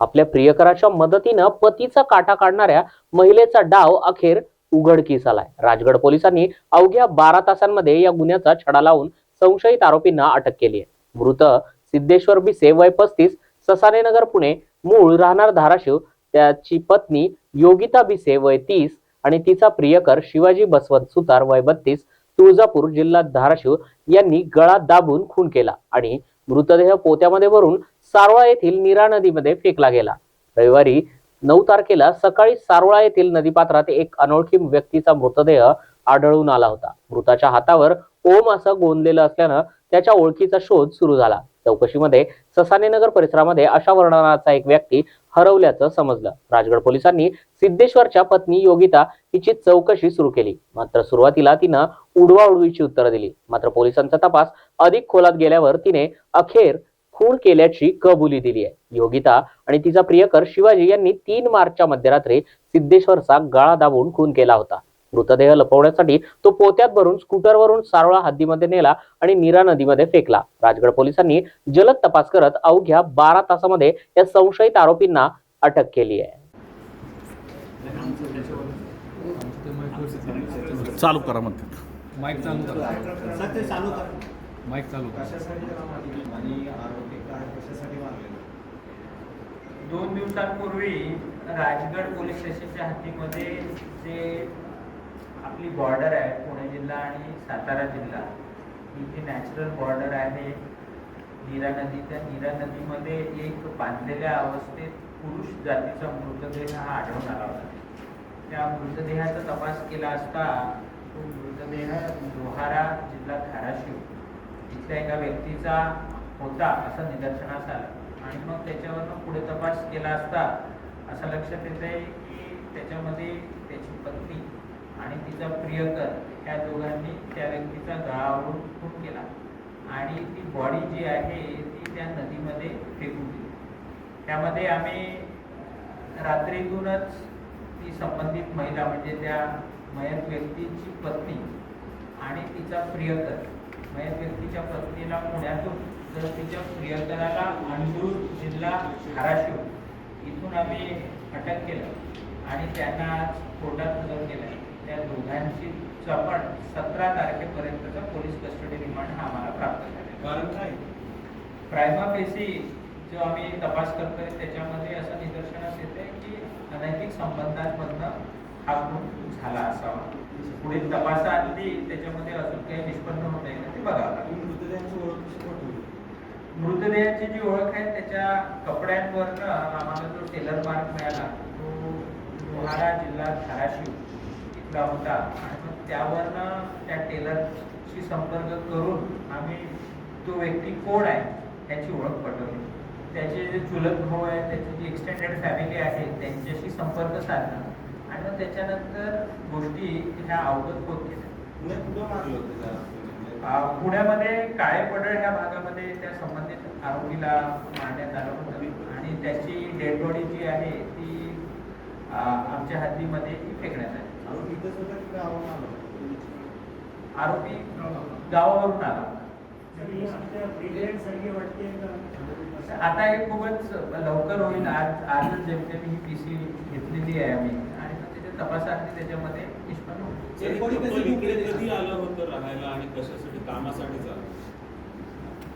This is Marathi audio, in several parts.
आपल्या प्रियकराच्या मदतीनं पतीचा काटा काढणाऱ्या महिलेचा डाव अखेर उघडकीस आलाय राजगड पोलिसांनी अवघ्या बारा तासांमध्ये या गुन्ह्याचा छडा लावून संशयित आरोपींना अटक केली आहे. मृत सिद्धेश्वर बिसे वय पस्तीस ससाने नगर पुणे मूळ राहणार धाराशिव त्याची पत्नी योगिता बिसे वय तीस आणि तिचा प्रियकर शिवाजी बसवंत सुतार वय बत्तीस तुळजापूर जिल्हा धाराशिव यांनी गळा दाबून खून केला आणि मृतदेह पोत्यामध्ये भरून सारोळा येथील नीरा नदीमध्ये फेकला गेला. रविवारी नऊ तारखेला सकाळी सारोळा येथील नदीपात्रात एक अनोळखी व्यक्तीचा मृतदेह आढळून आला होता. मृताच्या हातावर ओम असं गोंदलेलं असल्यानं त्याच्या ओळखीचा शोध सुरू झाला. चौकशीमध्ये ससानेनगर परिसरामध्ये अशा वर्णनाचा एक व्यक्ती हरवल्याचं समजलं. राजगड पोलिसांनी सिद्धेश्वरच्या पत्नी योगिता हिची चौकशी सुरू केली. मात्र सुरुवातीला तिनं उडवाउडवीची उत्तरं दिली. मात्र पोलिसांचा तपास अधिक खोलात गेल्यावर तिने अखेर खून केल्याची कबुली दिली आहे योगिता आणि तिचा प्रियकर शिवाजी यांनी तीन मार्चच्या मध्यरात्री सिद्धेश्वरचा गळा दाबून खून केला होता. मृतदेह लपवण्यासाठी तो पोत्यात भरून स्कूटरवरून सारोळा हद्दीमध्ये नेला आणि नीरा नदीमध्ये फेकला. राजगड पोलिसांनी जलद तपास करत अवघ्या बारा तासामध्ये या संशयित आरोपींना अटक केली आहे. चालू करा म्हणते माईक चालू करा. सत्य चालू कर. माईक चालू दोन दिवसांपूर्वी राजगड पोलीस स्टेशनच्या हद्दीमध्ये जे आपली बॉर्डर आहे पुणे जिल्हा आणि सातारा जिल्हा. ही जी नॅचरल बॉर्डर आहे नीरा नदी. त्या नीरा नदीमध्ये एक बांधलेल्या अवस्थेत पुरुष जातीचा मृतदेह हा आढळून आला होता. त्या मृतदेहाचा तपास केला असता तो मृतदेह लोहारा जिल्हा धाराशिव इथल्या एका व्यक्तीचा होता असं निदर्शनास आलं. आणि मग त्याच्यावरनं पुढे तपास केला असता असं लक्षात येत आहे की त्याच्यामध्ये त्याची पत्नी आणि तिचा प्रियकर ह्या दोघांनी त्या व्यक्तीचा गळावरून खून केला. आणि ती बॉडी जी आहे ती त्या नदीमध्ये फेकून दिली. त्यामध्ये आम्ही रात्रीतूनच ती संबंधित महिला म्हणजे त्या मयत व्यक्तीची पत्नी आणि तिचा प्रियकर मयत व्यक्तीच्या पत्नीला पुण्यातून तर तिच्या प्रियकराला अंडूर जिल्हा धाराशिव इथून आम्ही अटक केलं आणि त्यांना कोर्टात हजर केलं. त्या दोघांची चपट सतरा तारखेपर्यंतचा पोलीस कस्टडी रिमांड हा आम्हाला प्राप्त झाला कारण काय? प्रायमा पेशी जो आम्ही तपास करतोय त्याच्यामध्ये असं निदर्शनास येते की अनैतिक संबंधांमधनं हा खून झाला असावा. पुढील तपासाआधी त्याच्यामध्ये अजून काही निष्पन्न होत आहे का ते तुम्ही मृतदेहाची ओळख मृतदेहाची जी ओळख आहे त्याच्या कपड्यांवरनं आम्हाला जो टेलर मार्क मिळाला तो लोहारा जिल्हा धाराशिव. इथला होता. आणि मग त्यावरनं त्या टेलरशी संपर्क करून आम्ही तो व्यक्ती कोण आहे त्याची ओळख पटवली. त्याचे जे चुलत भाऊ आहे त्याची जी एक्सटेंडेड फॅमिली आहे त्यांच्याशी संपर्क साधला. आणि मग त्याच्यानंतर गोष्टी ह्या अवगत होत गेल्या. पुण्यामध्ये काळे पडळ ह्या भागामध्ये त्या संबंधित आरोपीला मारण्यात आलं होतं. आणि? त्याची डेड बॉडी जी आहे ती आमच्या हद्दीमध्ये फेकण्यात आली. आरोपी इथंच होता की गावाहून आला. होता? आरोपी गावावरून आला. आता हे खूपच लवकर होईल. आज आजच जेमतेम ही पी सी घेतलेली आहे आम्ही. आणि त्याच्या तपासार्थी त्याच्यामध्ये निष्पन्न? कधी आलं होतं राहायला आणि कशासाठी कामासाठी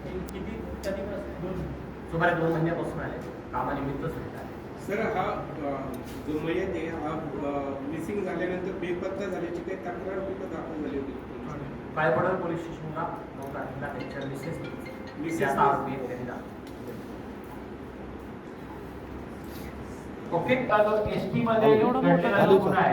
हे किती कधीपासून सुमारे दोन महिन्यापासून आले. कामानिमित्तच भेट आले सर हा जो मयत आहे हा मिसिंग झाल्यानंतर बेपत्ता झाल्याची काही तक्रार कुठं दाखल झाली होती? पायपडल पोलीस स्टेशनला. त्यांच्या मिसेस मिसेस त्याचा आरोपी आहे त्यांनी ओके एस टी मध्ये घडलेला गुन्हा आहे.